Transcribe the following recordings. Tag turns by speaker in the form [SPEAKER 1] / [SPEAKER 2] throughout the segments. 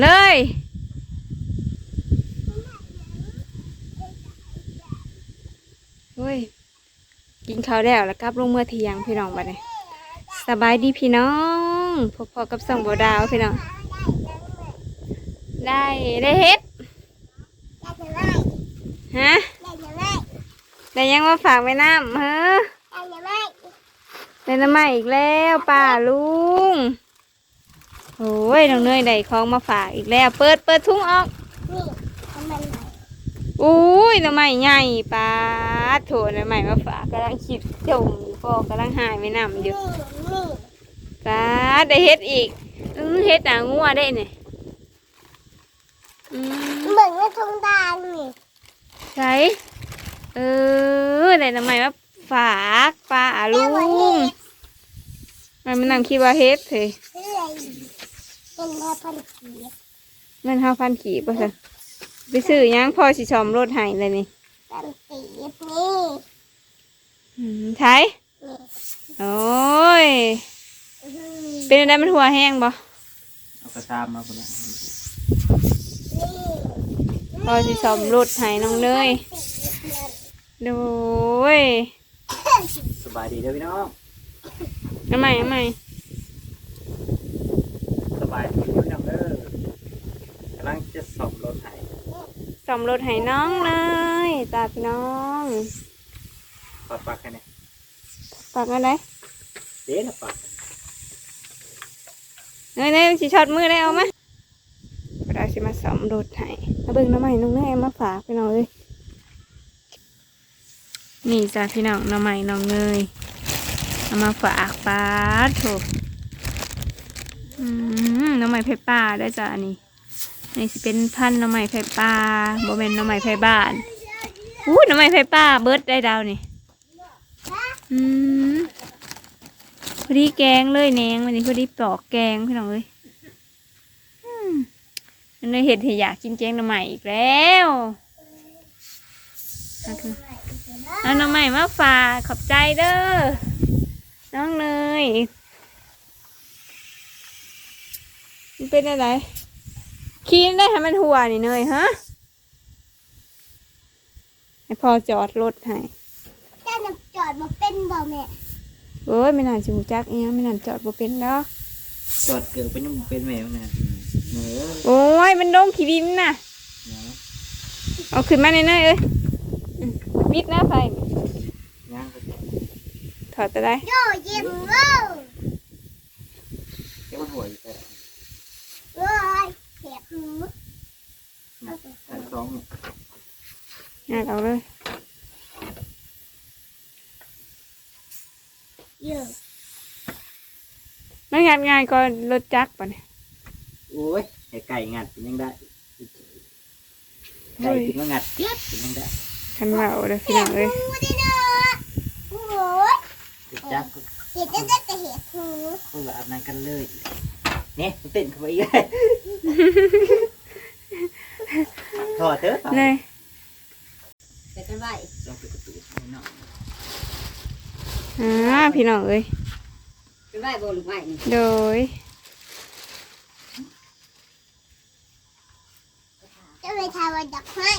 [SPEAKER 1] เลยโอ้ย กินข้าวแล้วแล้วกลับลงเมื่อเที่ยงพี่น้องบัดนี้สบายดีพี่น้องพบพอกับส่องบัวดาวพี่น้อง ได้ได้เฮ็ดฮะได้ยังมาฝากไว้น้ำเฮ้อได้น้ำใหม่อีกแล้วป้าลุง โอ้ยน้องเนยได้ของมาฝากอีกแล้ว เปิดเปิดทุ่งออกอุ้ยน้ำใหม่ใหญ่ป้าดโถน้ำใหม่มาฝากกำลังคิดจมอยู่พ่อกำลังหายไม่น้ำอยู่ป้าดได้เฮ็ดอีกอื้อเฮ็ดหนางัวได้เนี่ยอืม
[SPEAKER 2] เหมือนว่าทงดางนี่
[SPEAKER 1] ใช่เออได้น้ำใหม่มาฝากป้าลุงมันมันนั่งคิดว่าเฮ็ดเถอะ
[SPEAKER 2] เรื่อย เป็นแม่พันธุ์ผี
[SPEAKER 1] เงินห้าพันกี่ป่ะคะไปซื้อหยังพอสิชอมรถให้เลยนี่
[SPEAKER 2] พันธุ์ผีนี่
[SPEAKER 1] อืมใช่
[SPEAKER 2] นี่
[SPEAKER 1] โอ้ยเป็นอะไรมันหัวแห้งบ่
[SPEAKER 3] เอากระซามมาคนละ
[SPEAKER 1] พอสิชอมรถให้น้องเนยโดย
[SPEAKER 3] สบายดีเด้อพี่น้อง
[SPEAKER 1] น้ำใหม่น้ำใหม่
[SPEAKER 3] ส บายดีเด้อพี่น้องเด้อกำลังจะสอบรถไถ
[SPEAKER 1] ชอมรถให้น้องเลยตาพี่น้อง
[SPEAKER 3] ปากปากแค่นี้
[SPEAKER 1] ฝากอะไร
[SPEAKER 3] เด้ละปาก
[SPEAKER 1] เนยเนยสิช็อตมือได้เอาไหมเราสิมาสอมรถให้มาเบิ่งน้ำใหม่น้องเนยเอามาฝากพี่น้องเลยนี่จ้าพี่น้องน้ำใหม่น้องเนยเอามาฝากป้าดโถ อืมน้ำใหม่ไผ่ป่าได้จ้ะอันนี้นี่สิเป็นพันน้ำใหม่ไผ่ป่าโบเมนน้ำใหม่ไผ่บ้านอู้น้ำใหม่ไผ่ป่าเบิร์ดได้ดาวนี่อืมพอดีแกงเลยแนงวันนี้พอดีปลอกแกงพี่น้องเลยอืมอันนี้เห็ดที่อยากกินแกงน้ำใหม่อีกแล้วเอาน้ำใหม่มาฝากขอบใจเด้อน้องเนย มันเป็นอะไรคีนได้ให้มันหัวนี่เนยฮะให้พอจอดรถให้
[SPEAKER 2] เจ้าน้ำจอดมาเป็นบ่แม่
[SPEAKER 1] โอ้ยไม่นานจูจักเอียงไม่นานจอดบ่เป็นดอก
[SPEAKER 3] จอดเกิดเป็นยังเป็นแมวนะเหนือ
[SPEAKER 1] โอ้ยมันโดงขี้ดินน่ะ
[SPEAKER 3] เนาะ
[SPEAKER 1] เอาขึ้นมาเนยเนยเอ้ยอืมปิดหน้าไฟ
[SPEAKER 3] ย่างก็
[SPEAKER 1] ถอดจะได้
[SPEAKER 2] โยเย็นเว้ย
[SPEAKER 3] เจ้ามันหัวอยู่แต่
[SPEAKER 2] เว้ยเสียบหู
[SPEAKER 3] แต่สอง
[SPEAKER 1] งานเอาเลย
[SPEAKER 2] เยอะ
[SPEAKER 1] มันงานง่ายก็รถจักรป่ะเนี่ย
[SPEAKER 3] โอ้ยไอ้ไก่งัดเป็นยังได้ไก่กินว่างัดเจี๊ยบเป็นยังได้
[SPEAKER 1] คันว่าเอาเลยพี่น้องเอ้ย
[SPEAKER 2] หูดิเด้อโอ้ย
[SPEAKER 3] จักก็
[SPEAKER 2] เห็ดจะได้แต่เห็ดหู
[SPEAKER 3] คนละอันนั้นกันเลย เนี่ยมันเต้นเข้าไปอีกถอดเถอะ
[SPEAKER 1] เนย
[SPEAKER 4] ไปกันไหว
[SPEAKER 3] ลองไปกระตุ้นให้หน่อย
[SPEAKER 1] อ่าพี่น้องเอ้ย
[SPEAKER 4] กันไหวบ่หรือไม่นี่
[SPEAKER 1] โดย
[SPEAKER 2] จะไปทำวันดอกไม้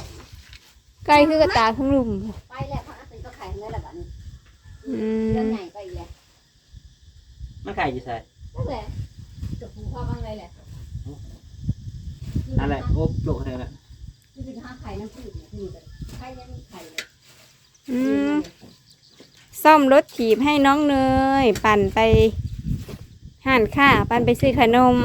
[SPEAKER 1] ไก่คือกระตาทั้งลุม
[SPEAKER 4] ไปแล้วพักอาศัยก็ไข่แล้วล่ะบัดนี้
[SPEAKER 1] อื
[SPEAKER 4] เรื่อง
[SPEAKER 1] ม
[SPEAKER 4] ใหญ่ไปอีกแล้ว
[SPEAKER 3] มันไก่อยู่ใส่
[SPEAKER 4] นั่นแหละ กับผูพ่อบ้างเลยแหละ
[SPEAKER 3] อะไรโอ๊บโลกอะไรล่ะ
[SPEAKER 4] นี่คือห้าไข่น้ำพืชเนี่ยคือแบบไข่ยังมีไข่เลย
[SPEAKER 1] อืมซ่อมรถถีบให้น้องเนย ปั่นไปห่านค่าปั่นไปซื้อขนม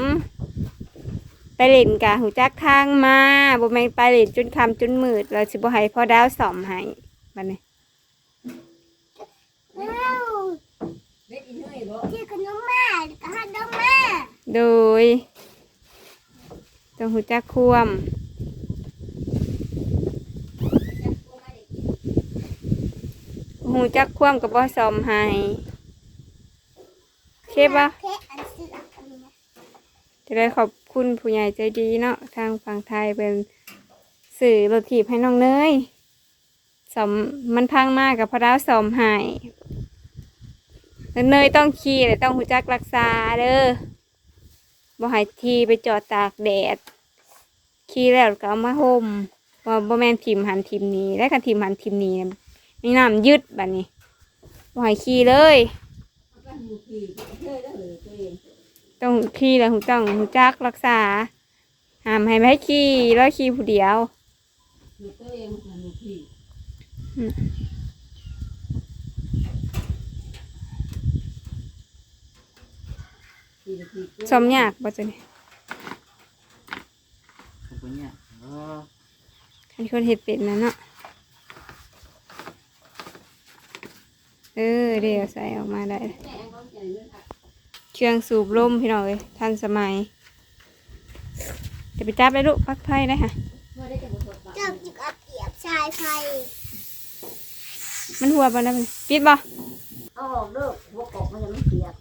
[SPEAKER 1] ไปเล่นกะหูจักทางมาบ่แม่นไปเล่นจนคำจนมืด เราสิบ่ให้พ่อดาวสอมให้บัดนี้
[SPEAKER 2] ว้าว
[SPEAKER 4] เม็ดอีเนยบ่
[SPEAKER 2] ชื่อขนมมาก็ฮันดอกมา
[SPEAKER 1] โดยต้องหูจักควมหูจักควมกับบ่สอมให้เคปะ
[SPEAKER 2] แค่อันเสือกอันนี้นะ
[SPEAKER 1] จะได้ขอบคุณผู้ใหญ่ใจดีเนาะทางฝั่งไทยเป็นสื่อรถถีบให้น้องเนยสมมันพังมากกับพระดาวสมหายเนยต้องขี่เลยต้องหูจักรักษาเด้อ บ่ใหายทีไปจอดตากแดดขี้แล้วก็เอามาห่มว่าบ่แม่นทิมหันทิมนี้และคันทิมหันทิมนี้น่ะมีน้ำยึดบัดนี้บ่ให้ขี้เลย
[SPEAKER 4] มันก็หูผีเท่แล้วเหรอตัวเอง
[SPEAKER 1] ต้องขี้แล้วต้องรู้จักรักษาห้ามให้ไม่ให้ขี้ร้อยขี้ผู้เดียว
[SPEAKER 4] หูตัวเองมันหูผี
[SPEAKER 1] อืม
[SPEAKER 4] ผีผี
[SPEAKER 1] ซ้อมยากบ่จัง
[SPEAKER 3] ขอบคุณเนี่ยอ๋อ
[SPEAKER 1] คันคนเฮ็ดเป็นนะเนาะเออเดี๋ยวใส่ออกมาได้
[SPEAKER 4] แม่เขาใจเรื่องอะ
[SPEAKER 1] เครื่องสูบลมพี่น้องเอ้ยทันสมัยเดี๋ยวไปจับได้ลูกพักไพ่ได้ค่ะ
[SPEAKER 4] เมื่อได้จะบทบาท
[SPEAKER 2] เจ้าจิกเอาเกียบชายไฟ
[SPEAKER 1] มันหัวบ่ได้มันปิดบ่
[SPEAKER 4] เอาออกเด้อหัวกบมันจะไม่เปียก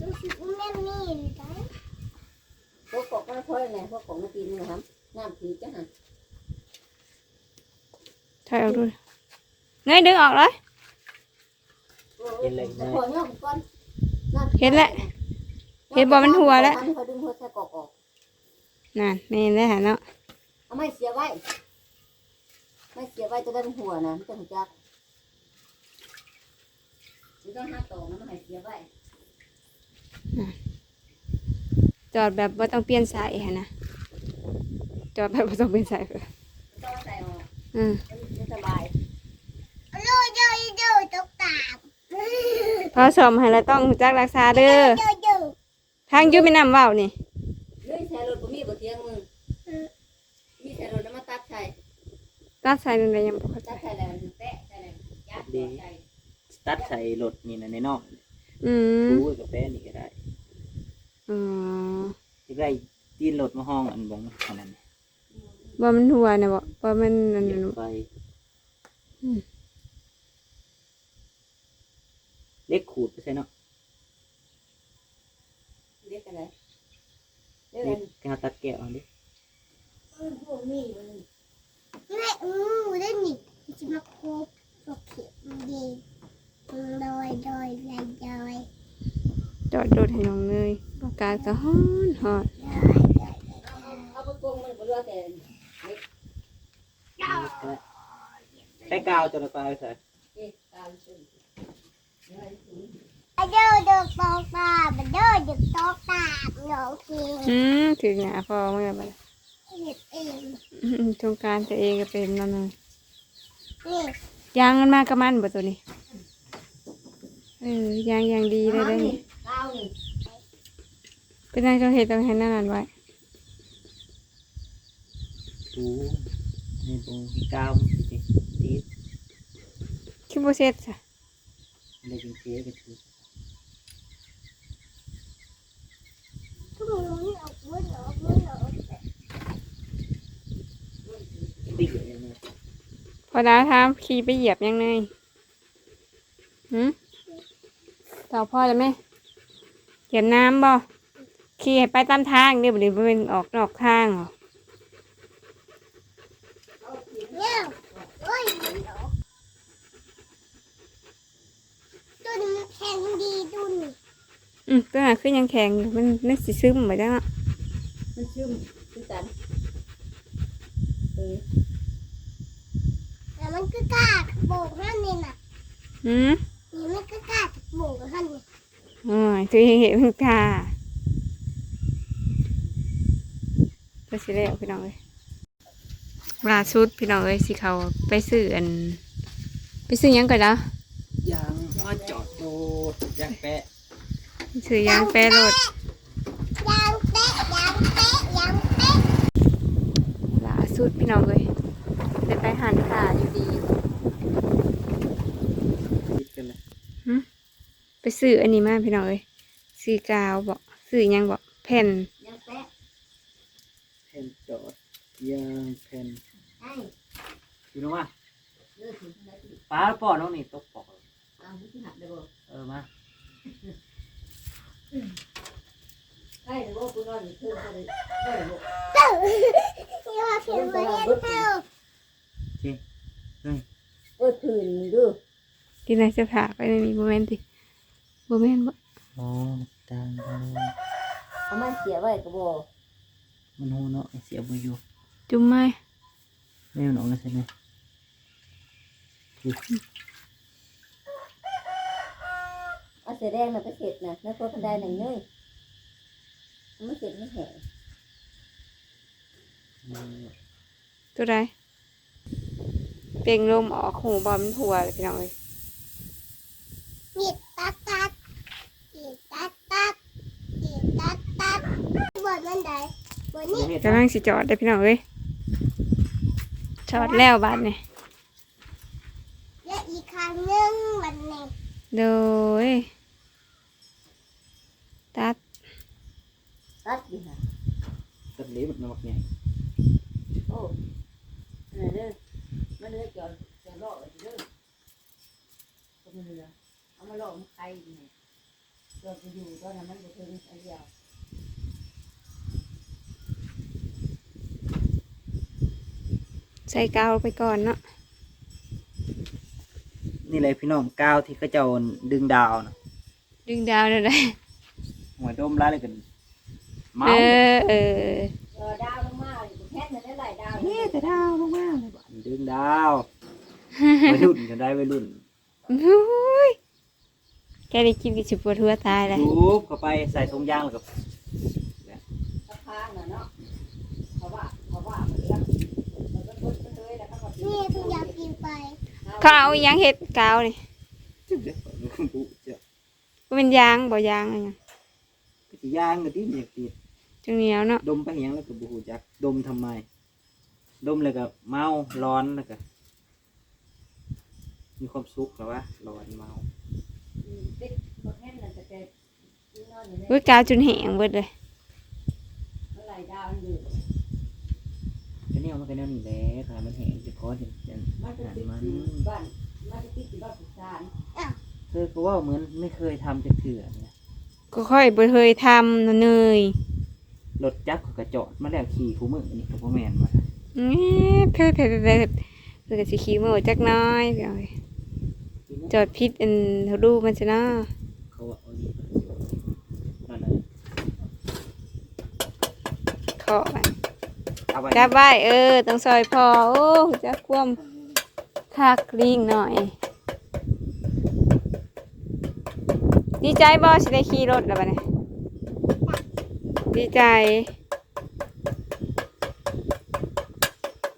[SPEAKER 2] รู้สึกแม่มีนไป
[SPEAKER 4] หัวกบมันค่อยแหละหัวกบมันกินนะครับน้ำผีจ้ะฮะ
[SPEAKER 1] ถอยออกดูเงยดึงออกเลย
[SPEAKER 4] แต่พอย่อมก่อน
[SPEAKER 1] เห็นแล้วเห็นบ่มันหัวแล้ว
[SPEAKER 4] มันเขาดึงหัวใส่กอกออก
[SPEAKER 1] นั่นแม่นได้หาเนาะ
[SPEAKER 4] เอาไม่เสียไว้ไม่เสียไว้จะได้เป็นหัวนะมันจะหัวจักมันต้องห้าต่อมันต้องให้เสียไว้
[SPEAKER 1] จอดแบบว่าต้องเปลี่ยนสายค่ะนะจอดแบบว่าต้องเปลี่ยนสายเพิ่น
[SPEAKER 4] มันต้องเอาใส่ออก
[SPEAKER 1] อืม
[SPEAKER 4] มันสบาย
[SPEAKER 2] โดยโดยโดยตกตาม
[SPEAKER 1] พอสอมให้แล้วต้องรู้จักรักษาเด้อ
[SPEAKER 2] โดยโดย
[SPEAKER 1] ทางอยูไม่นำว่าวนี่
[SPEAKER 4] เลื่อยใช้รถบ่มีบ่เทียงมือมีใช้รถแล้วมาตัดใช้
[SPEAKER 1] ตัดสายนั่นได้ยังบ่เข้าใจ
[SPEAKER 4] ตัดใช้แล้วแตะใช้แล้วยัดใช้
[SPEAKER 3] ตัดใส่รถนี่นะในนอก
[SPEAKER 1] อืม
[SPEAKER 3] รู้กับแฟนี่ก็ได้
[SPEAKER 1] อ๋อ
[SPEAKER 3] จะได้ตีนรถมาห้องอันบงอันนั้น
[SPEAKER 1] บ่มันหัวนะบ่บ่มันนั่น
[SPEAKER 3] เหยีย
[SPEAKER 1] น่ะ
[SPEAKER 3] บไฟ
[SPEAKER 1] อืม
[SPEAKER 3] เล็กขูดไปใช่เนาะ
[SPEAKER 4] เรียกอะไรเรียก
[SPEAKER 3] เล็
[SPEAKER 4] อะ
[SPEAKER 3] ก
[SPEAKER 4] ไร
[SPEAKER 3] กาตัดแก้วเอาดิ
[SPEAKER 4] พวกนี้มัน
[SPEAKER 2] แม่อู้ได้หนิจะมาโคบโอเคดีโดยโดยโดยโดย
[SPEAKER 1] จอดรถให้น้องเลยอา กาศก็ฮ้อนฮอน
[SPEAKER 4] เอาไปกงมันบ่เหลือแต่
[SPEAKER 3] ใช้กาวจนไปใส่
[SPEAKER 4] เอ๊ะตามซึ่งเดี๋ยวให้ถึง
[SPEAKER 2] โดยโดยตกตามโดยโดยตกตามน้องคิง
[SPEAKER 1] อืมถึงหน้าพอเมื่อบัด
[SPEAKER 2] เห็ดเอง
[SPEAKER 1] อืมสงกรารตัวเองก็เป็นนั่นน่ะ
[SPEAKER 2] นี่
[SPEAKER 1] ยางมันมากับมันบ่ตัวนี้ เออยางอย่างดีเลย
[SPEAKER 4] เอา
[SPEAKER 1] ได้อ
[SPEAKER 4] นี่
[SPEAKER 1] นี่
[SPEAKER 4] กาวนี่
[SPEAKER 1] เป็นนายเจ้าเฮ็ดต้องให้นั่นนั่นไว้
[SPEAKER 3] ตูในตรงที่กาวมันสิตี
[SPEAKER 1] คิดบ่เสร็จจ้ะ
[SPEAKER 3] ในเป็นเสียก็คือ
[SPEAKER 2] ทุกคนนี่เอาหัวหนอกหัวหนอก
[SPEAKER 3] ตีอย่างนี้
[SPEAKER 1] พอดาวถามขี่ไปเหยียบยังไงหืมตอบพ่อแล้วไหมเหยียบน้ำบ่ ขี่ให้ไปตามทางเดี๋ยวบ่ได้บ่เป็นออกนอกทางหรอ
[SPEAKER 2] เนี่ยโอ้ยตัวนี้มันแข็งดีดุน
[SPEAKER 1] อืมตัวนั้นคือยังแข็งอยู่มันนึกสิซึมไปจังอะ
[SPEAKER 4] มันชื่อคือกันเออ
[SPEAKER 2] แล้วมันก็กล้าโบกนั่นนี่น่ะ
[SPEAKER 1] หืม
[SPEAKER 2] นี่มันก็กล้าโบกนั่นนี่
[SPEAKER 1] อ๋อตัวเองเห็นมันกา ก็สิแล้วพี่น้องเอ้ยล่าสุดพี่น้องเอ้ยสิเขาไปซื้ออัน ไปซื้อหยังก่อนนะ
[SPEAKER 3] ยางมาจอดโดดยางแปะ
[SPEAKER 1] ซื้อยางแปรรถ
[SPEAKER 2] ยางเป๊ะยางเป๊ะยางเป๊ะ
[SPEAKER 1] ล่าสุดพี่น้องเอ้ยได้ไปหันขาอยู่ดี
[SPEAKER 3] คิดกันเลย
[SPEAKER 1] ไปซื้ออันนี้มาพี่น้องเอ้ยซื้อกาวบอกซื้อหยังบอกแผ่น
[SPEAKER 4] ยังแปะ
[SPEAKER 3] แผ่น จอดยางแผ่น
[SPEAKER 4] ไอ้
[SPEAKER 3] อยู่นะว่า
[SPEAKER 4] เลือดถึงไหนถึง
[SPEAKER 3] ป้าปอน้องนี่ตกปอก
[SPEAKER 4] เอาที่หักได้บ่
[SPEAKER 3] เออมา
[SPEAKER 4] ไอ้หรือว่ากูนอนอยู่เพิ่มก็เลยได้บ่
[SPEAKER 2] เต้านี่ว่าเพียงเพื่อนเต้า
[SPEAKER 4] เอ้ยคืนนี่ดู
[SPEAKER 1] ที่ไหนจะผ่าไปในนี้โมเมนต์ติโมเมนต์บ่
[SPEAKER 3] อ๋อตาม
[SPEAKER 4] เอามาเสียไว้ก็บ่
[SPEAKER 3] มันหูเนาะเสียบอยู่
[SPEAKER 1] จุ่มไหม
[SPEAKER 3] แม่มันออกมาใช่ไหม
[SPEAKER 4] เอาเสียแดงน่ะไปเสร็จนะแล้วก็กันได้หนึ่งเนยมันไม่เสร็จไม่แห้ง
[SPEAKER 1] ตัวใดเปล่งลมออกหูบอมนหัวเลยพี่น้องเลย
[SPEAKER 2] มีดตัดตัดมีดตัดตัดมีดตัดตัดบนมันได้บนนี้
[SPEAKER 1] กำลังสิจอดได้อพี่น้องเลยจอดแล้วบาดเนี่ย
[SPEAKER 2] และอีกครั้งหนึ่งวันนี้
[SPEAKER 1] โดยตัด
[SPEAKER 4] ตัดดีค่ะ
[SPEAKER 3] ตัดเล็บมันออกไง
[SPEAKER 4] โอ้อันนั้นเด้อมันเด้อจอดจอดรอไว้เด้อก็มันเหลือเอามาลอกมันไข่นี่จอดไปอยู่ตอนนั้นมันบ่ถึงอันเดียว
[SPEAKER 1] ใส่กาวไปก่อนเนาะ
[SPEAKER 3] นี่เลยพี่น้องก้าวที่เขาเจ้าดึงดาวนะ
[SPEAKER 1] ดึงดาวเลยได้
[SPEAKER 3] หัวดมร้ายเลยกันเมา
[SPEAKER 1] เออเออ
[SPEAKER 4] เออดาวลงมาแค่นั้นได้หลายดาว
[SPEAKER 3] เฮ้แต่ดาวมากๆเลยบ้านดึงดาววัยรุ่นจะได้วัยรุ่น
[SPEAKER 1] อุ้ยแกได้กินกินสิปวดหัวตายเลย
[SPEAKER 3] รูปเข้าไปใส่ถุงยางแล้วก็
[SPEAKER 4] สะพานน่ะเนาะเพราะว่าเพราะว่ามันรักมันก็ต้นก็เลยแล้วก็
[SPEAKER 2] นี่ทุกอย่างกินไป
[SPEAKER 1] เขาเอาอิหยังเห็ดกาวนี่
[SPEAKER 3] เดี๋ยวบุจะ
[SPEAKER 1] ก็เป็นยางบ่ยางอะไรเงี้ย
[SPEAKER 3] ก็สิยางก็ที่เนี่ยติด
[SPEAKER 1] จังเหนียวเนาะ
[SPEAKER 3] ดมไปเหียงแล้วก็บูหูจักดมทำไม ดมแล้วก็เมาร้อนแล้วก็มีความสุขแล้ววะร้อนเมา
[SPEAKER 4] ติดหมดแค่นั้นแต่แต่นอนอยู่ใน
[SPEAKER 1] อุ้ยกาวจนแห้งเบิดเลย
[SPEAKER 4] หลายดาวอยู่
[SPEAKER 3] ก็ เนี่ยมันก็แนวนี้แหละถ้ามันแห้งจะคอเห็นเห็น
[SPEAKER 4] มันจะ
[SPEAKER 3] อาหาร
[SPEAKER 4] ติด
[SPEAKER 3] มัน
[SPEAKER 4] บ้านมันจะติดบ้านสุสาน
[SPEAKER 3] เธอก็ว่าเหมือนไม่เคยทำจะเถื่อนนะ
[SPEAKER 1] ก็ค่อยบ่เคยทำนะเนย
[SPEAKER 3] รถจักรก็จอดมาแล้วขี่คู่มือนี่กับพ่อแมนมา
[SPEAKER 1] เอ๊ะเพิ่นเพิ่นเพิ่นเพิ่นเพิ่นก็สิขี่มือจักหน้อยพี่น้องเอ้ยจอดพิษอันรูมันซะเนาะ
[SPEAKER 3] เขาว่าเอานี่นั่นน่ะ
[SPEAKER 1] เคาะมัน
[SPEAKER 3] เอาไว้
[SPEAKER 1] จับไว้เออต้องซอยพอโอ้จักความคักลิงหน่อย ดีใจบ่สิได้ขี่รถแล้วบัดนี้ดีใจ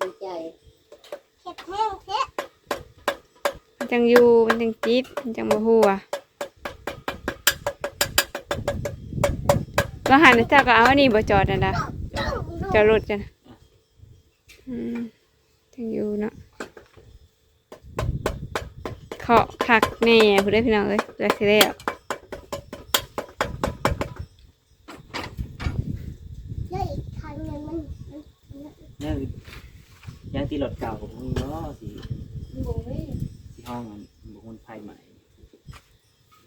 [SPEAKER 4] ดีใจ
[SPEAKER 2] เห็ดแห้งเทะ
[SPEAKER 1] มันจังอยู่มันจังจิตมันจังบ่ฮู้อะก็หันเจ้าก็เอาอันนี้บ่จอดนั่นล่ะจอดรถกัน อืมจังอยู่เนาะเคาะคักแน่ผู้ได้พี่น้องเอ้ยเพื่อสิได้เอา
[SPEAKER 2] และอีกครั้งหนึ่งมันมัน
[SPEAKER 3] เนี่ยยังตีรถเก่าของมึงเนาะสิ
[SPEAKER 4] บุ้งนี่
[SPEAKER 3] สิห้องอันบุคคลภายใหม่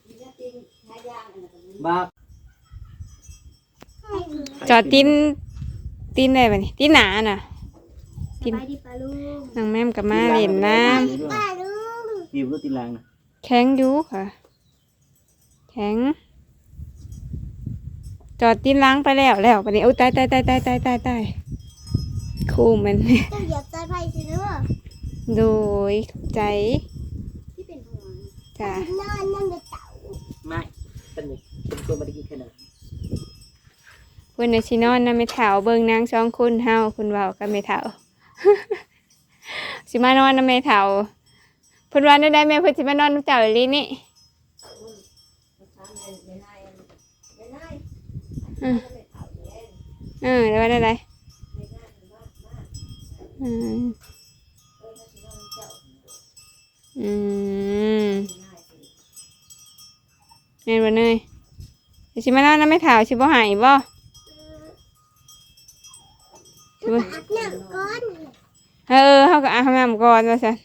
[SPEAKER 4] มีหน้าตีนหายางอันนั้น
[SPEAKER 3] บ้า
[SPEAKER 2] ให้หนู
[SPEAKER 1] จอดตีนตีนได้บ่นี่ตีนหนาน่ะ
[SPEAKER 2] สบายดีปะลุง
[SPEAKER 1] นางแม่มกับมาเล่นน้
[SPEAKER 2] ป้าลุง
[SPEAKER 3] บีบรถตีนลางนะำ
[SPEAKER 1] แข็งอยู่ค่ะ แข็ง จอดตีนล้างไปแล้วแล้วปะนี้โอ้ยตายตายตายตายตายตายตายคู่มัน
[SPEAKER 2] เจ้าเหยียบใจไฟสิเด้อ
[SPEAKER 1] โดยใจ
[SPEAKER 2] ที่เป็นห่วง
[SPEAKER 1] จ้ะ
[SPEAKER 2] นอนนั่งในเต่า
[SPEAKER 3] ไม่เป็นนี่เป็นตัวมาได้กี่ขนาด
[SPEAKER 1] เพิ่นน่ะสินอนนำไม่เฒ่าเบิ่งนางสองคนเฮาคุณเว้ากับแม่เฒ่า สิมานอนนำแม่เฒ่าเพิ่นว่าได้ได้แม่เพิ่นสิมานอนนำเจ้าอีหลีนี่เออแล้วว่าได้ไรอืมอืมแม่นบ่เนยเดี๋ยวสิมานอนนำแม่เฒ่าสิบ่ใหายบ่
[SPEAKER 2] แล้วก็อาบน้ำก่อน
[SPEAKER 1] เออเฮาก็อาบน้ำก่อนว่าซั่น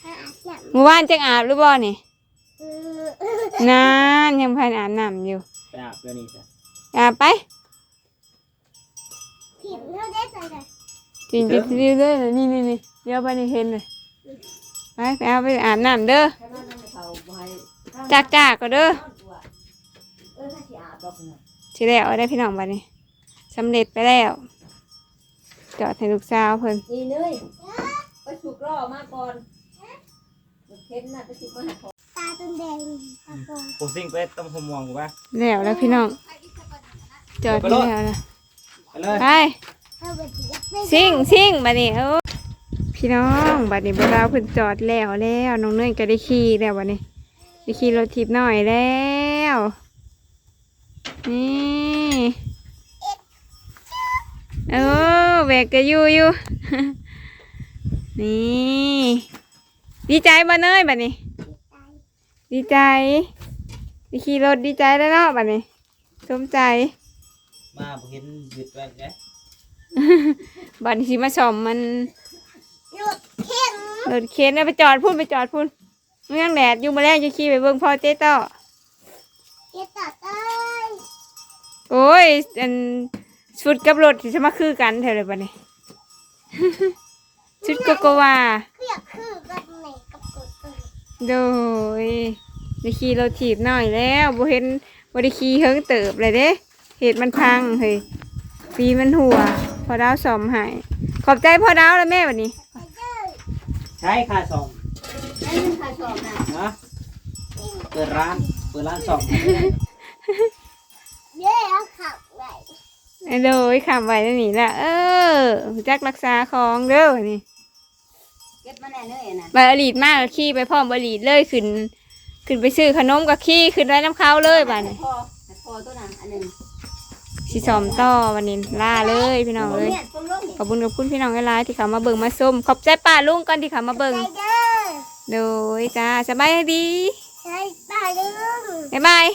[SPEAKER 2] ให้อาบน้
[SPEAKER 1] เมื่อวานจังอาบหรือบ่นี่ำ
[SPEAKER 2] เออนา
[SPEAKER 1] นยังพันอาบน้ำอยู่
[SPEAKER 3] ไปอาบแล้วนี่จ้ะ
[SPEAKER 1] อาบไป
[SPEAKER 2] ผิดเท่าได้ใส่เลย
[SPEAKER 1] จริงจริงๆเลยนี่นี่นี่เดี๋ยวไปนี่เห็นเลยไปไปเอาไปอาบน้ำเด้อ
[SPEAKER 4] แค่นั้นไม่เท่าบ่ให้
[SPEAKER 1] จากจากก็เด้อ
[SPEAKER 4] เออถ้าสิอาบดอกน่ะ
[SPEAKER 1] สิแล้วได้พี่น้องบัดนี้สำเร็จไปแล้ว จอดให้ลูกสาวเพิ่น
[SPEAKER 4] นี่เนยไปสุกล่อมาก่อนมันเข็นน่ะไปสุกมาหาของ
[SPEAKER 2] ตาตุนแดงตาโกง
[SPEAKER 3] ผมซิ่งไปต้มหม่วงกูป่ะ
[SPEAKER 1] แล้วแล้วพี่น้องจอดนี่แล้วนะ
[SPEAKER 3] ไปเลย
[SPEAKER 1] ไป
[SPEAKER 2] เข้าไปเสียบ
[SPEAKER 1] ซิ่งซิ่งบัดนี้เอ้าพี่น้องบัดนี้บ่ดาวเพิ่นจอดแล้วแล้วน้องเนยก็ได้ขี่แล้วบัดนี้ได้ขี่รถทิพย์หน่อยแล้วนี่ เออแบกก็อยู่อยู่ นี่ ดีใจบ่เนยบัดนี้ ดีใจได้ขี่รถดีใจแล้วเนาะบัดนี้สมใจ
[SPEAKER 3] มาบ่เห็นหยุดไว้ไง
[SPEAKER 1] บัดนี้สิมาสอมมัน
[SPEAKER 2] หลุดเข้ม
[SPEAKER 1] รถเข็นนะไปจอดพุ่นไปจอดพุ่นเมืองแดดอยู่มาแล้วจะขี่ไปเบิ่งพ่อเจ๊ต่อ
[SPEAKER 2] เจ็บตัดได้
[SPEAKER 1] โอ้ยอัน ชุดกับรถที่จะมาคือกันแถวเลยบัดนี้ ชุดโกโกวา
[SPEAKER 2] เรียกคือกันไหนกับกดตัว
[SPEAKER 1] โดยได้ขี่รถถีบหน่อยแล้วบ่เห็นบ่ได้ขี่เฮิงเติบเลยเด้เหตุมันพังเฮ้ยปีมันหัว พอดาวสอมใหายขอบใจพอดาวแล้วแม่บัดนี้
[SPEAKER 2] ไปเด้อ
[SPEAKER 3] ใช้ค่าส่ง
[SPEAKER 4] นั่นเป็นขาชอบนะ
[SPEAKER 3] นะเปิดร้าน เปิดร้านส่ง
[SPEAKER 2] เย้เอาขับไหน
[SPEAKER 1] โดยขับไว้แล้วนี่ละเออรู้จักรักษาของเด้อนี่
[SPEAKER 4] เก็บมาแน่เนยน่ะ
[SPEAKER 1] บาอลีดมากขี่ไปพร้อมบาอลีดเลยขึ้น ขึ้นไปซื้อขนมกับขี่ขึ้นไว้น้ำเขาเลยบ้านี้
[SPEAKER 4] พอพอตัวนั้นอันหนึง
[SPEAKER 1] สิสอมต่อวันนี้ล่าเลยพี่น้องเลย
[SPEAKER 4] เนี่ยต้มลงนี่
[SPEAKER 1] ขอบคุณขอบคุณพี่น้องหลายๆที่เขามาเบิ่งมาส้มขอบใจป้าลุงก่อนที่เขามา
[SPEAKER 2] ไป
[SPEAKER 1] เบิ่ง
[SPEAKER 2] เด้อ
[SPEAKER 1] โดยจ้าสบายดี
[SPEAKER 2] ใช้ตาเด้อ
[SPEAKER 1] บ๊ายบาย